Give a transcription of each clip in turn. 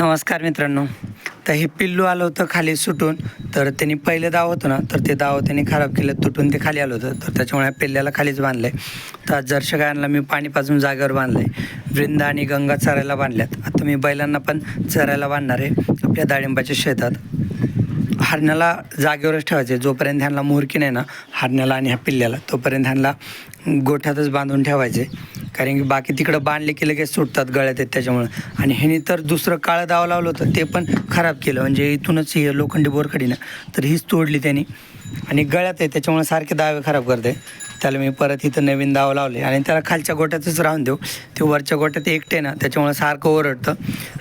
नमस्कार मित्रांनो. तर हे पिल्लू आलं होतं खाली सुटून तर त्यांनी पहिलं दाव होतं ना तर ते दाव त्यांनी खराब केलं तुटून ते खाली आलं होतं. तर त्याच्यामुळे पिल्ल्याला खालीच बांधलं आहे तर आज गायांना मी पाणी पाजून जागेवर बांधलं आहे वृंदा आणि गंगा चरायला बांधल्यात. आता मी बैलांना पण चरायला बांधणार आहे आपल्या डाळिंबाच्या शेतात. हरण्याला जागेवरच ठेवायचे जोपर्यंत ह्यांना मुरकी नाही ना हरण्याला आणि ह्या पिल्ल्याला तोपर्यंत ह्यांना गोठ्यातच बांधून ठेवायचे कारण की बाकी तिकडं बांधले की लगेच सुटतात गळ्यात आहेत त्याच्यामुळं. आणि ह्यानी तर दुसरं काळं दाव लावलं होतं ते पण खराब केलं. म्हणजे इथूनच हे लोखंडी बोरखडी ना तर हीच तोडली त्यांनी. आणि गळ्यात आहे त्याच्यामुळे सारखे दावे खराब करते. त्याला मी परत इथं नवीन दाव लावले. आणि त्याला खालच्या गोट्यातच राहून देऊ. ते वरच्या गोट्यात एकटे ना त्याच्यामुळे सारखं ओरडतं.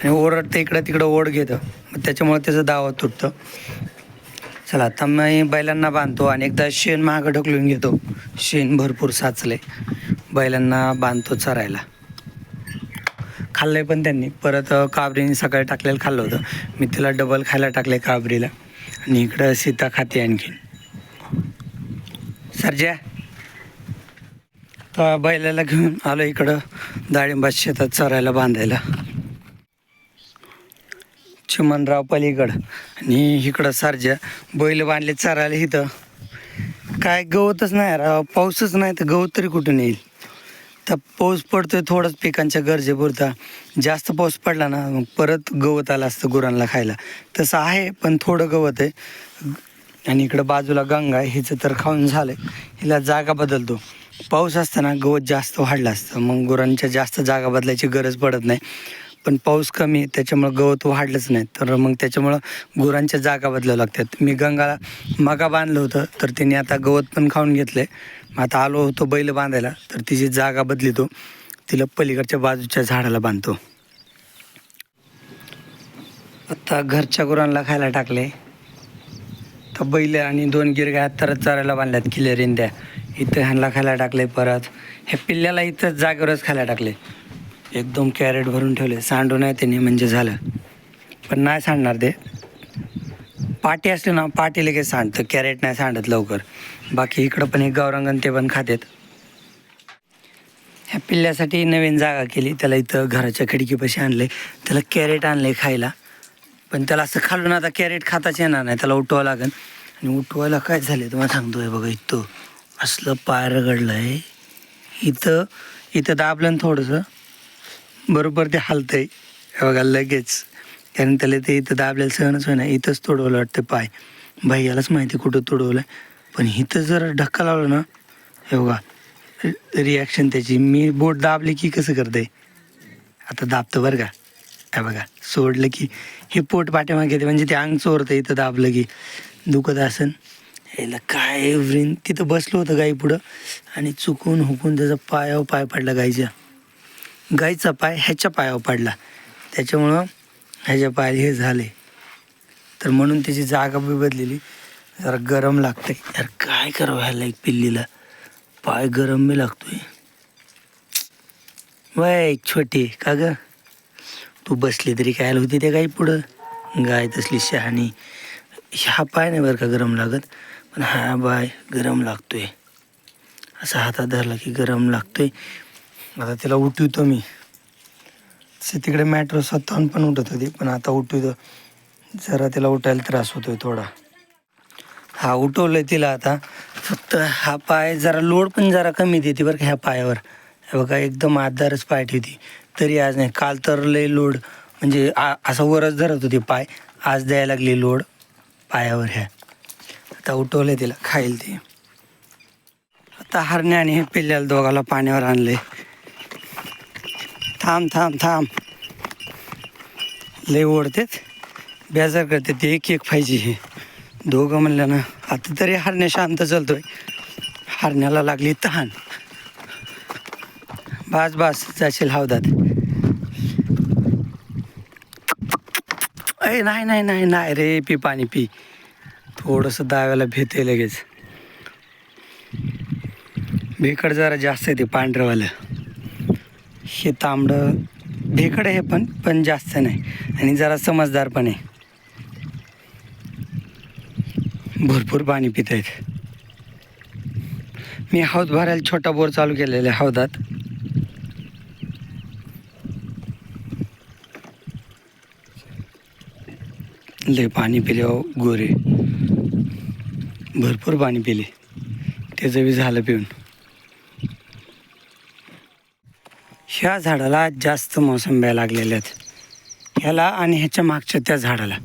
आणि ओरडतं इकडं तिकडं ओढ घेतं. मग त्याच्यामुळे त्याचं दाव तुटतं. चला आता मी बैलांना बांधतो आणि एकदा शेण मागं ढकलून घेतो. शेण भरपूर साचले बैलांना बांधतो चरायला. खाल्लंय पण त्यांनी. परत काबरीने सकाळी टाकलेलं खाल्लं होतं. मी तिला डबल खायला टाकले काबरीला. आणि इकडं सीता खाते आणखीन. सरज्या तर बैलाला घेऊन आलो इकडं. डाळिंबा शेतात चरायला बांधायला. चिमनराव पलीकडं. आणि इकडं सारज्या बैल बांधले चरायला इथं. काय गवतच नाही राव. पाऊसच नाही तर गवत तरी कुठून येईल? तर पाऊस पडतोय थोडंच पिकांच्या गरजेपुरता जास्त पाऊस पडला ना मग परत गवत आलं असतं गुरांना खायला. तसं आहे पण थोडं गवत आहे. आणि इकडं बाजूला गंगा आहे हिचं तर खाऊन झालं हिला जागा बदलतो. पाऊस असताना गवत जास्त वाढलं असतं. मग गुरांच्या जास्त जागा बदलायची गरज पडत नाही. पण पाऊस कमी आहे त्याच्यामुळं गवत वाढलंच नाही. तर मग त्याच्यामुळं गुरांच्या जागा बदलावं लागतात. मी गंगाला मगा बांधलं होतं तर तिने आता गवत पण खाऊन घेतलं आहे मग आता आलो होतो बैल बांधायला तर तिची जागा बदलितो तिला पलीकडच्या बाजूच्या झाडाला बांधतो. आता घरच्या गुरांना खायला टाकले तर बैल आणि दोन गिरग्या तरच चरायला बांधल्यात किल्ले रिंद्या इथं ह्यांना खायला टाकले परत. हे पिल्ल्याला इथंच जागेवरच खायला टाकले एकदम कॅरेट भरून ठेवले. सांडू नाही त्यांनी म्हणजे झालं. पण नाही सांडणार ते. पाटी असली ना पाटी लगेच सांडतं. कॅरेट नाही सांडत लवकर. बाकी इकडं पण एक गावरंगण ते पण खातेत. ह्या पिल्ल्यासाठी नवीन जागा केली. त्याला इथं घराच्या खिडकीपाशी आणले त्याला कॅरेट आणले खायला. पण त्याला असं खालून आता कॅरेट खाताच येणार नाही. त्याला उठवावं लागेल. आणि उठवायला काय झाले तुम्हाला सांगतोय बघा इथं. असलं पाय रगडलं आहे इथं इथं दाबलं थोडंसं. बरोबर ते हलतंय. हे बघा लगेच. कारण त्याला ते इथं दाबलेलं सहनच होईना. इथंच तोडवलं वाटतं पाय. भैयालाच माहिती कुठं तोडवलं पण इथं जर धक्का लावला ना हे बघा रिॲक्शन त्याची. मी बोट दाबली की कसं करते? आता दाबतं बरं का? हे बघा सोडलं की हे पोट पाठीमागे येते म्हणजे ते अंग चोरतं इथं दाबलं की. दुखत असन. याला काय व्रीन? तिथं बसलो होतं गाई पुढं आणि चुकून हुकून त्याचा पायावर पाय पडला गाईच्या. गाईचा पाय ह्याच्या पायावर पडला. त्याच्यामुळं ह्याच्या पायाला हे झाले. तर म्हणून त्याची जागा बी बदलेली. जरा गरम लागतंय. यार काय करावं ह्याला एक पिल्लीला? पाय गरम बी लागतोय. वय छोटे. का ग? तू बसली तरी काय होती ते गाई पुढं? गाय तसली शहाणी. ह्या पाय नाही बरं का गरम लागत? पण हा पाय गरम लागतोय. असा हातात धरला की गरम लागतोय. आता तिला उठवतो मी. तसे तिकडे मॅट्रो स्वतःहून पण उठत होती पण आता उठवतो. जरा तिला उठायला त्रास होतोय थोडा. हा उठवलंय तिला आता. फक्त हा पाय जरा लोड पण जरा कमी देते बरं का ह्या पायावर. बघा एकदम आधारच पाय ठेवती. तरी आज नाही काल तर लय लोड. म्हणजे आ असं वरच धरत होती पाय. आज द्यायला लागली लोड पायावर ह्या. आता उठवलंय तिला खाईल ते. आता हरणे आणि हे पिल्ल्याला दोघाला पाण्यावर आणले थांब थांब थांब. लय ओढतेत. बेजार करते ते एक एक पाहिजे हे. दोघं म्हणलं ना आता तरी हरण्या शांत चालतोय. हरण्याला लागली तहान. बास बास जाशील हवदात. अय नाही नाही नाही नाही रे पी पाणी पी. थोडंसं दाव्याला भेते लगेच. भेकड जरा जास्त आहे ते पांढरवालं. हे तांबडं भेकड आहे पण पण जास्त नाही. आणि जरा समजदार पण आहे. भरपूर पाणी पित आहेत मी हौद भरायला छोटा बोर चालू केलेला आहे हौदात. लय पाणी पिले हो गोरे. भरपूर पाणी पिले. त्याचं बी झालं पिऊन. ह्या झाडाला जास्त मोसंब्या लागलेल्या आहेत. ह्याला आणि ह्याच्या मागच्या त्या झाडाला.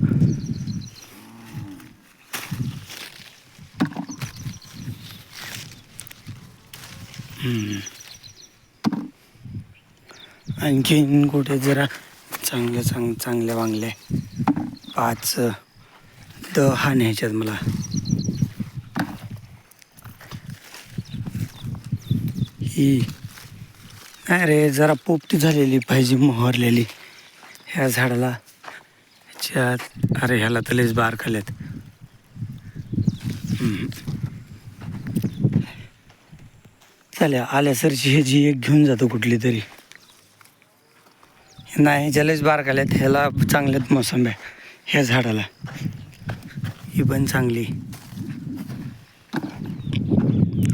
आणखीन कुठे जरा चांगले चांग चांगले वांगले पाच दहा न्यायच्यात मला. ही नाही रे जरा पोपटी झालेली पाहिजे मोहरलेली. ह्या झाडाला. ह्याच्यात अरे ह्याला तलेच बार खाल्यात हम्म. चालेल आल्यासरची हे जी एक घेऊन जातो कुठली तरी. नाही ज्यालाच बार खाल्यात ह्याला चांगल्यात मोसंब्या ह्या झाडाला. ही पण चांगली.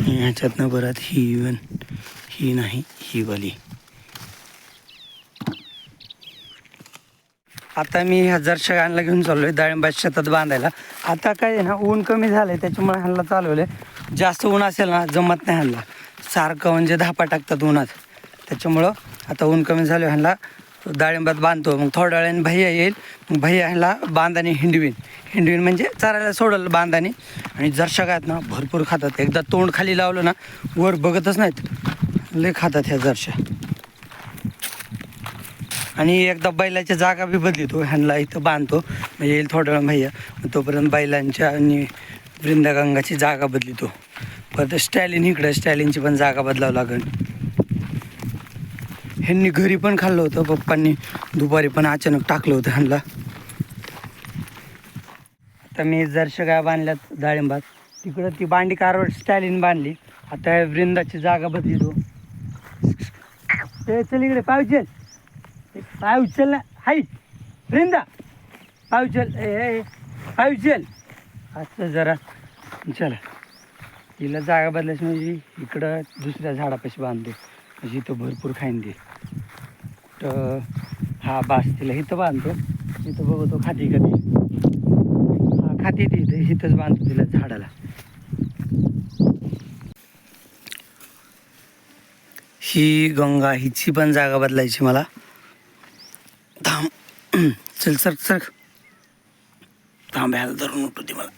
ह्याच्यातनं परत ही इवन ही नाही ही वाली. आता मी ह्या जर्शकांना घेऊन चाललो आहे डाळिंबाच्या शेतात बांधायला. आता काय आहे ना ऊन कमी झालं आहे त्याच्यामुळे ह्यांना आहे जास्त ऊन असेल ना जमत नाही ह्यांना. सारखं म्हणजे धापा टाकतात उन्हात. त्याच्यामुळं आता ऊन कमी झालं ह्यांना. डाळिंबात बांधतो. मग थोड्या वेळाने भैया येईल. मग भैया ह्याला बांधाने हिंडवीन. हिंडवीन म्हणजे चारायला सोडल बांधाने. आणि जर्शक आहेत ना भरपूर खातात. एकदा तोंड खाली लावलं ना वर बघतच नाहीत. लय खातात ह्या जर्शा आणि एकदा बैलाच्या जागा बी बदलितो हो, ह्यांना इथं बांधतो. म्हणजे येईल थोड्या वेळ भैया. तोपर्यंत बैलांच्या आणि वृंदगंगाची जागा बदलितो हो. परत स्टॅलिन इकडं स्टॅलिनची पण जागा बदलावं लागेल ह्यांनी घरी पण खाल्लं होतं पप्पांनी दुपारी पण अचानक टाकलं होतं ह्यांना. आता मी जर्श गाय बांधल्यात डाळिंबात. तिकडं ती बांडी कारवर स्टॅलिन बांधली. आता वृंदाची जागा बदली हो. ते चल इकडे पाय उचल पाय उचल ना. हाय. वृंदा. पाय उचल ए पाय उचल असं जरा चला. तिला जागा बदलायची म्हणजे इकडं दुसऱ्या झाडापाशी बांधते. म्हणजे इथं भरपूर खाईन दे तर हा बास तिला इथं बांधतो. इथं बघतो खाती कधी. हा खाती ती. इथं इथंच बांधतो तिला झाडाला. ही गंगा हिची पण जागा बदलायची मला. थांब. चल सर सर थांब्याला धरून उठू दे मला.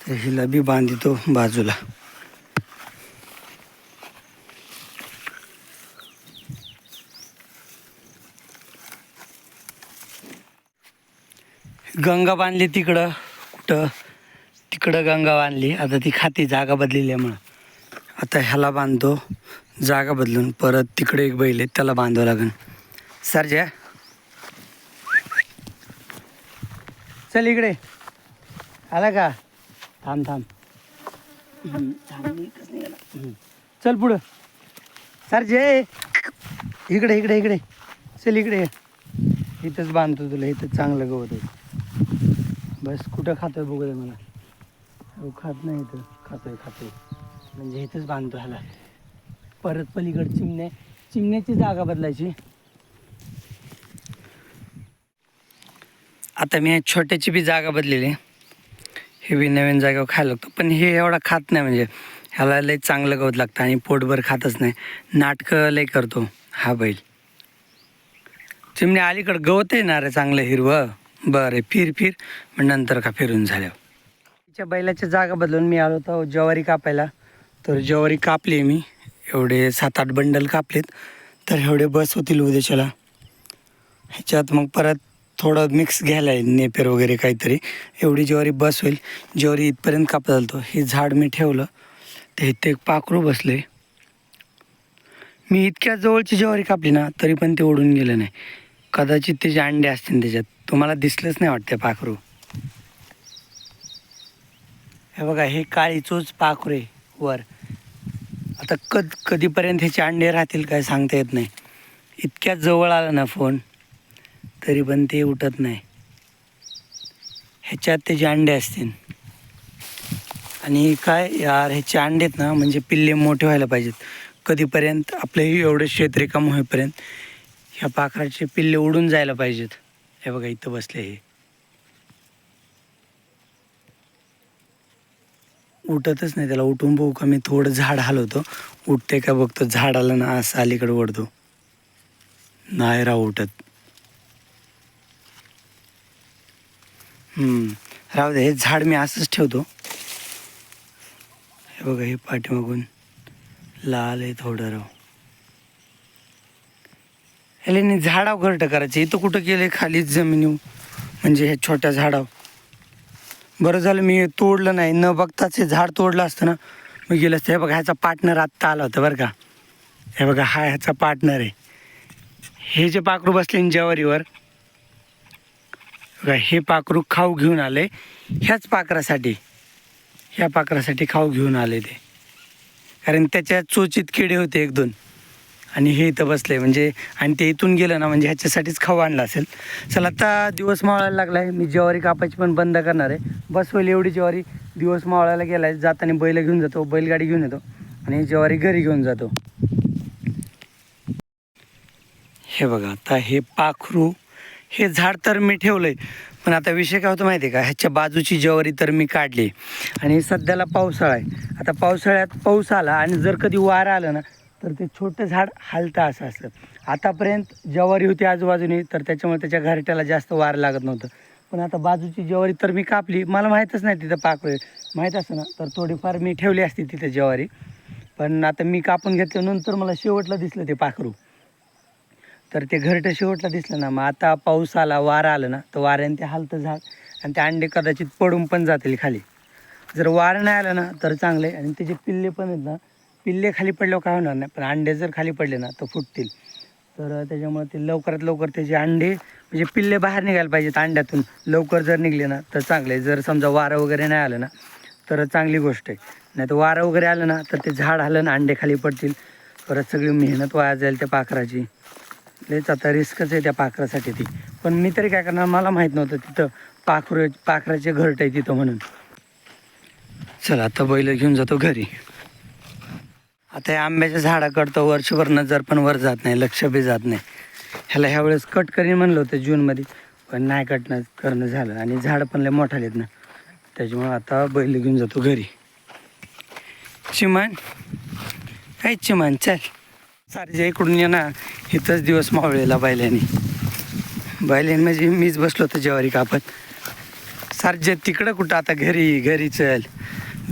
तर हिला बी बांधितो बाजूला. गंगा बांधली तिकडं. कुठं? तिकडं गंगा बांधली. आता ती खाती जागा बदलेली आहे म्हणून. आता ह्याला बांधतो जागा बदलून परत तिकडे एक बैल आहे त्याला बांधावं लागेल. सरजा. चल इकडे. आला का? थांब थांब. थांब, चल पुढं. सरजे. इकडे इकडे इकडे. चल इकडे. इथंच बांधतो तुला इथं चांगलं गवत आहे. बस कुठं खातं बघू दे मला. खात नाही इथं. खातोय खातोय. म्हणजे इथंच बांधतो ह्याला. परत पलीकडे चिमण्या चिमण्याची जागा बदलायची. आता मी छोट्याची बी जागा बदलेली. हे बी नवीन जागेवर खायला लागतो. पण हे एवढा खात नाही म्हणजे. ह्याला लय चांगलं गवत लागतं आणि पोटभर खातच नाही. नाटकं लय करतो हा बैल. चिमणी अलीकडं गवत आहे ना रे चांगलं हिरवं? बरं फिर फिर. मग नंतर का फिरून झाल्यावर. तिच्या बैलाच्या जागा बदलून मी आलो होतो ज्वारी कापायला. तर ज्वारी कापली मी. एवढे सात आठ बंडल कापलेत. तर एवढे बस होतील उद्याच्याला. ह्याच्यात मग परत थोडं मिक्स घ्यायला आहे नेपेर वगैरे काहीतरी. एवढी ज्वारी बस होईल. ज्वारी इथपर्यंत कापत चालतो. हे झाड मी ठेवलं. तर इथे एक पाखरू बसले. मी इतक्या जवळची ज्वारी कापली ना तरी पण ते ओढून गेलं नाही. कदाचित त्याचे अंडे असतील त्याच्यात. तुम्हाला दिसलंच नाही वाटते पाखरू. हे बघा हे काळी चोच पाखरे वर. आता कद कधीपर्यंत ह्याचे अंडे राहतील काय सांगता येत नाही. इतक्या जवळ आला ना फोन तरी पण ते उठत नाही. ह्याच्यात त्याचे अंडे असतील. आणि काय यार ह्याचे अंडे आहेत ना म्हणजे पिल्ले मोठे व्हायला पाहिजेत. कधीपर्यंत आपलं एवढं शेत रिकाम होईपर्यंत ह्या पाखराचे पिल्ले उडून जायला पाहिजेत. हे बघा इथं बसले हे. उठतच नाही त्याला. उठून बघू का मी थोडं झाड हलवतो. उठते का बघतो. झाड आलं ना असं अलीकडे ओढतो. नाही राव उठत. राहू दे हे झाड मी असंच ठेवतो. हे बघा हे पाठीमागून लाल आहे थोडं राव. ह्याला झाडावर घरटं करायचं. इथं कुठं गेले खाली जमिनी म्हणजे हे छोट्या झाडावर. बरं झालं मी तोडलं नाही. न बघताच हे झाड तोडलं असतं ना. मी गेलं असतं हे बघा ह्याचा पार्टनर आत्ता आला होता बरं का. हे बघा हा ह्याचा पार्टनर आहे. हे जे पाखरू बसले जवारीवर बघा हे पाखरू खाऊ घेऊन आले. ह्याच पाखरासाठी ह्या पाखरासाठी खाऊ घेऊन आले ते. कारण त्याच्या चोचीत किडे होते एक दोन. आणि हे इथं बसले म्हणजे आणि ते इथून गेलं ना म्हणजे ह्याच्यासाठीच खाऊ आणला असेल. चला आता दिवस मावळायला लागला आहे मी ज्वारी कापायची पण बंद करणार आहे. बस होईल एवढी ज्वारी दिवस मावळायला गेला आहे जाताना बैल घेऊन जातो बैलगाडी घेऊन येतो आणि ज्वारी घरी घेऊन जातो. हे बघा आता हे पाखरू हे झाड तर मी ठेवलंय पण आता विषय काय होतो माहिती आहे का? ह्याच्या बाजूची ज्वारी तर मी काढली. आणि सध्याला पावसाळा आहे. आता पावसाळ्यात पाऊस आला आणि जर कधी वारा आलं ना तर ते छोटं झाड हालतं असं असतं आतापर्यंत ज्वारी होती आजूबाजूने तर त्याच्यामुळे त्याच्या घरट्याला जास्त वार लागत नव्हतं. पण आता बाजूची ज्वारी तर मी कापली. मला माहीतच नाही तिथं पाकळी. माहीत असतं ना तर थोडीफार मी ठेवली असती तिथे ज्वारी. पण आता मी कापून घेतल्यानंतर मला शेवटला दिसलं ते पाखरू. तर ते घरटं शेवटला दिसलं ना मग आता पाऊस आला वारा आलं ना तर वाऱ्याने ते हालतं झाड आणि ते अंडे कदाचित पडून पण जातील खाली. जर वारं नाही आलं ना तर चांगलं आहे. आणि त्याचे पिल्ले पण आहेत ना पिल्ले खाली पडल्यावर काय होणार नाही पण अंडे जर खाली पडले ना तर फुटतील. तर त्याच्यामुळे ते लवकरात लवकर त्याचे अंडे म्हणजे पिल्ले बाहेर निघायला पाहिजेत अंड्यातून. लवकर जर निघले ना तर चांगले जर समजा वारं वगैरे नाही आलं ना तर चांगली गोष्ट आहे. नाही तर वारं वगैरे आलं ना तर ते झाड आलं ना अंडे खाली पडतील. परत सगळी मेहनत वाया जाईल त्या पाखराची. लयच आता रिस्कच आहे त्या पाखरासाठी ती. पण मी तरी काय करणार मला माहीत नव्हतं तिथं पाखरू पाखराचे घरट आहे तिथं म्हणून. चला आता बैल घेऊन जातो घरी. आता या आंब्याच्या झाडाकडं तर वर्षभर नजर पण वर जात नाही लक्ष बी जात नाही. ह्याला ह्यावेळेस कट करीन म्हणलं होतं जूनमध्ये पण नाही कटणं करणं झालं. आणि झाड पण लय मोठा आहेत ना. त्याच्यामुळे आता बैल घेऊन जातो घरी. चिमान काय चिमान चल. सारख्या इकडून ये ना. इथंच दिवस मावळेला बायल्याने बायल्याने म्हणजे मीच बसलो होतो ज्वारी कापत. सारजे तिकडं कुठं? आता घरी घरी चल.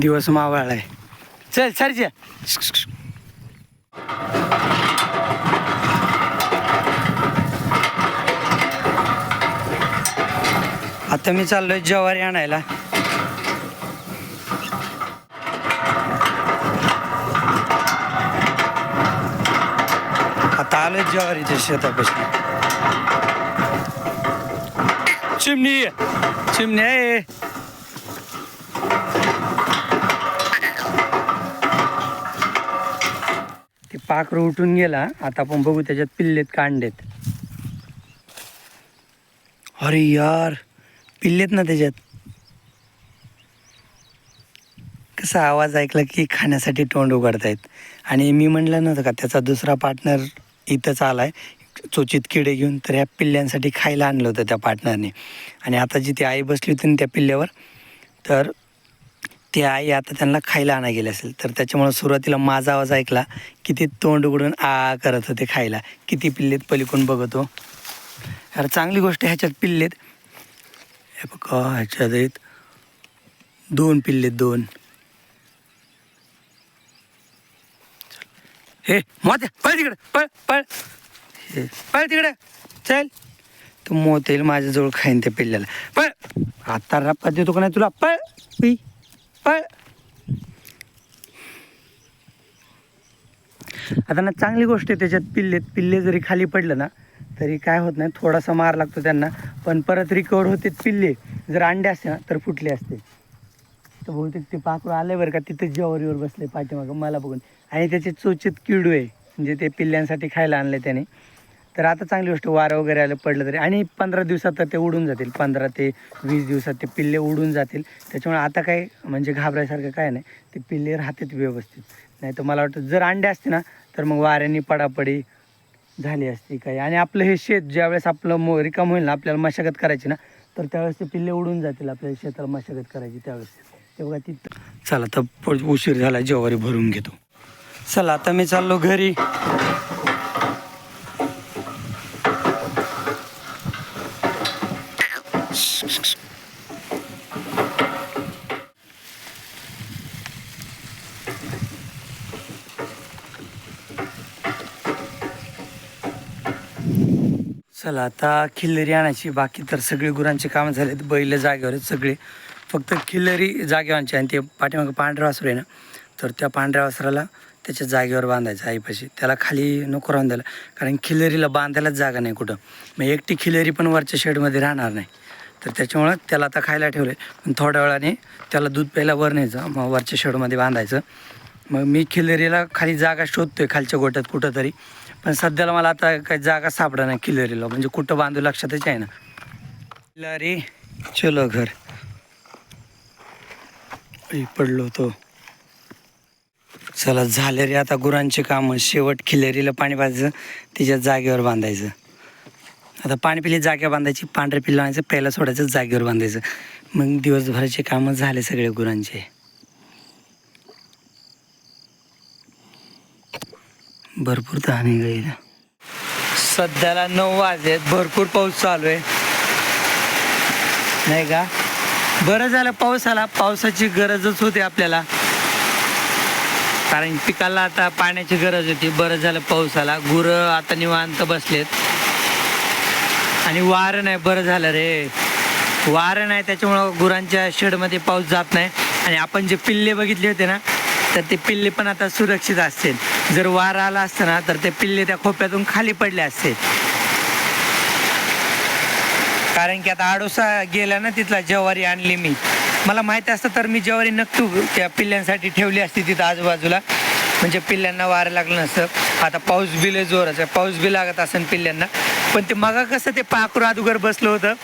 दिवस मावळलाय. चल सारजे. आता मी चाललोय ज्वारी आणायला. आता आलोय ज्वारीच्या शेतापासून चिमणी चिमणी आहे. ते पाखरू उठून गेला. आता आपण बघू त्याच्यात पिल्लेत कांडेत. अरे यार. पिल्लेत ना त्याच्यात. कसा आवाज ऐकला की खाण्यासाठी तोंड उघडतायत. आणि मी म्हणलं नव्हतं का त्याचा दुसरा पार्टनर इथंच आला आहे चोचित किडे घेऊन तर ह्या पिल्ल्यांसाठी खायला आणलं होतं त्या पार्टनरने आणि आता जी ती आई बसली होती ना त्या पिल्ल्यावर तर ती आई आता त्यांना खायला आणा गेली असेल. तर त्याच्यामुळं सुरुवातीला माझा आवाज ऐकला की ते तोंड उघडून आ करत होते खायला. किती पिल्लेत पलीकडून बघतो. यार चांगली गोष्ट ह्याच्यात पिल्लेत. हे बघा ह्याच्यात आहेत. दोन पिल्ले दोन. हे मोत्या पळ तिकडे पळ पळ. हे पळ तिकडे. चल. तू मोत येईल माझ्याजवळ खाईन त्या पिल्ल्याला. पळ. आता रप्पा देतो का नाही तुला? पळ. पी. पळ. आता ना चांगली गोष्ट आहे त्याच्यात पिल्ले पिल्ले जरी खाली पडलं ना तरी काय होत नाही थोडासा मार लागतो त्यांना. पण परत रिकवर होते पिल्ले. जर अंडे असते ना तर फुटले असते. तर बहुतेक ते पाखरू आले बरं का तिथे ज्वारीवर बसले पाठीमागं मला बघून. आणि त्याचे चोचित किडू आहे म्हणजे ते पिल्ल्यांसाठी खायला आणले त्याने. तर आता चांगली गोष्ट वारं वगैरे आलं पडलं तरी. आणि पंधरा दिवसात तर ते उडून जातील. पंधरा ते वीस दिवसात ते पिल्ले उडून जातील. त्याच्यामुळे आता काय म्हणजे घाबरायसारखं काय नाही. ते पिल्ले राहतात व्यवस्थित. नाही तर मला वाटतं जर अंडे असते ना तर मग वाऱ्याने पडापडी झाली असती काही. आणि आपलं हे शेत ज्यावेळेस आपलं मो रिकाम होईल ना आपल्याला मशागत करायची ना तर त्यावेळेस ते पिल्ले उडून जातील आपल्या शेताला मशागत करायची त्यावेळेस. तेव्हा ती चला तर उशीर झाला जेवारी भरून घेतो. चला आता मी चाललो घरी. झाला आता खिल्लरी आणायची बाकी तर सगळे गुरांचे कामं झालेत बैल जागेवर सगळे. फक्त खिल्लरी जागेवांची आणि ते पाठीमागं पांढऱ्या वासरू आहे ना तर त्या पांढऱ्या वासराला त्याच्या जागेवर बांधायचं आईपाशी. त्याला खाली नको राहून द्यायला कारण खिल्लरीला बांधायलाच जागा नाही कुठं. मग एकटी खिलरी पण वरच्या शेडमध्ये राहणार नाही. तर त्याच्यामुळं त्याला आता खायला ठेवलं पण थोड्या वेळाने त्याला दूध प्यायला वर न्यायचं मग वरच्या शेडमध्ये बांधायचं. मग मी खिल्लरीला खाली जागा शोधतो आहे खालच्या गोट्यात कुठं तरी पण सध्याला मला आता काही जागा सापडा नाही किल्लरीला. म्हणजे कुठं बांधू लक्षातच आहे ना. किल्लारी चलो घर. पडलो होतो. चला झाले रे आता गुरांचे काम. शेवट खिलेरीला पाणी पाजायचं तिच्या जागेवर बांधायचं. आता पाणी पिली जागेवर बांधायची पांढरे पिल्लं आणायचं पहिला सोडायचं जागेवर बांधायचं. मग दिवसभराचे कामं झाले सगळे गुरांचे. भरपूर तहाने गाईला सध्याला नऊ वाजलेत भरपूर पाऊस चालू आहे. नाही का? बरं झालं पाऊस आला पावसाची गरजच होती आपल्याला. कारण पिकाला आता पाण्याची गरज होती. बरं झालं पाऊस आला गुरं आता निवांत बसलेत. आणि वारं नाही. बरं झालं रे. वारं नाही. त्याच्यामुळं गुरांच्या शेडमध्ये पाऊस जात नाही. आणि आपण जे पिल्ले बघितले होते ना तर ते पिल्ले पण आता सुरक्षित असतील. जर वारा आला असतं ना तर ते पिल्ले त्या खोप्यातून खाली पडले असते. कारण की आता आडोसा गेला ना तिथला जवारी आणली मी. मला माहिती असतं तर मी जवारी नक्की त्या पिल्ल्यांसाठी ठेवली असती तिथं आजूबाजूला. म्हणजे पिल्ल्यांना वारं लागलं नसतं. आता पाऊस बिल जोर पाऊस बी लागत असेल पिल्ल्यांना. पण ते मगा कसं ते पाखरू अदुगर बसलं होतं.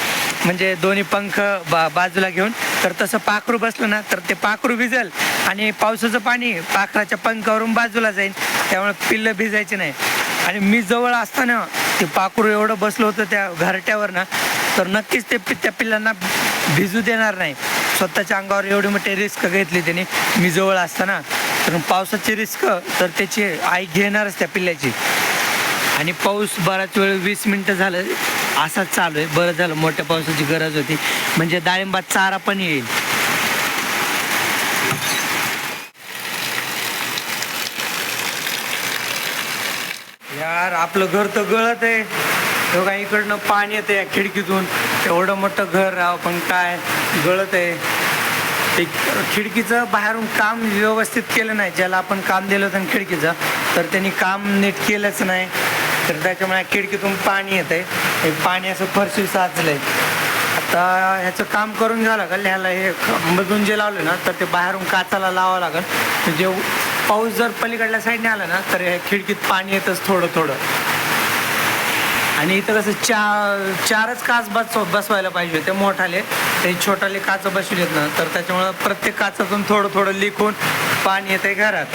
म्हणजे दोन्ही पंख बा बाजूला घेऊन. तर तसं पाखरू बसलं ना तर ते पाखरू भिजल आणि पावसाचं पाणी पाखराच्या पंखावरून बाजूला जाईल. त्यामुळे पिल्लं भिजायची नाही. आणि मी जवळ असताना ते पाखरू एवढं बसलं होतं त्या घरट्यावर ना तर नक्कीच ते त्या पिल्लांना भिजू देणार नाही. स्वतःच्या अंगावर एवढी मोठी रिस्क घेतली त्याने. मी जवळ असताना तर पावसाची रिस्क तर त्याची आई घेणारच त्या पिल्ल्याची. आणि पाऊस बराच वेळ वीस मिनटं झालं असाच चालू आहे. बरं झालं मोठ्या पावसाची गरज होती. म्हणजे डाळिंबात चारा पण येईल. यार आपलं घर तर गळत आहे. बघा इकडनं पाणी येतं या खिडकीतून. एवढं मोठं घर राह पण काय? गळत आहे. ते खिडकीचं बाहेरून काम व्यवस्थित केलं नाही. ज्याला आपण काम दिलं होतं ना खिडकीचं तर त्यांनी काम नीट केलंच नाही. तर त्याच्यामुळे खिडकीतून पाणी येत आहे हे पाणी असं फरशी साचलंय. आता ह्याचं काम करून घ्यावं लागेल. ह्याला हे मधून जे लावलं ना तर ते बाहेरून काचाला लावावं लागेल. म्हणजे पाऊस जर पलीकडल्या साईडने आला ना तर हे खिडकीत पाणी येतच थोडं थोडं. आणि इथं कसं चार चारच काच बस बसवायला पाहिजे ते मोठाले. ते छोटाले काच बसवलेत ना तर त्याच्यामुळं प्रत्येक काचातून थोडं थोडं लिखून पाणी येते घरात.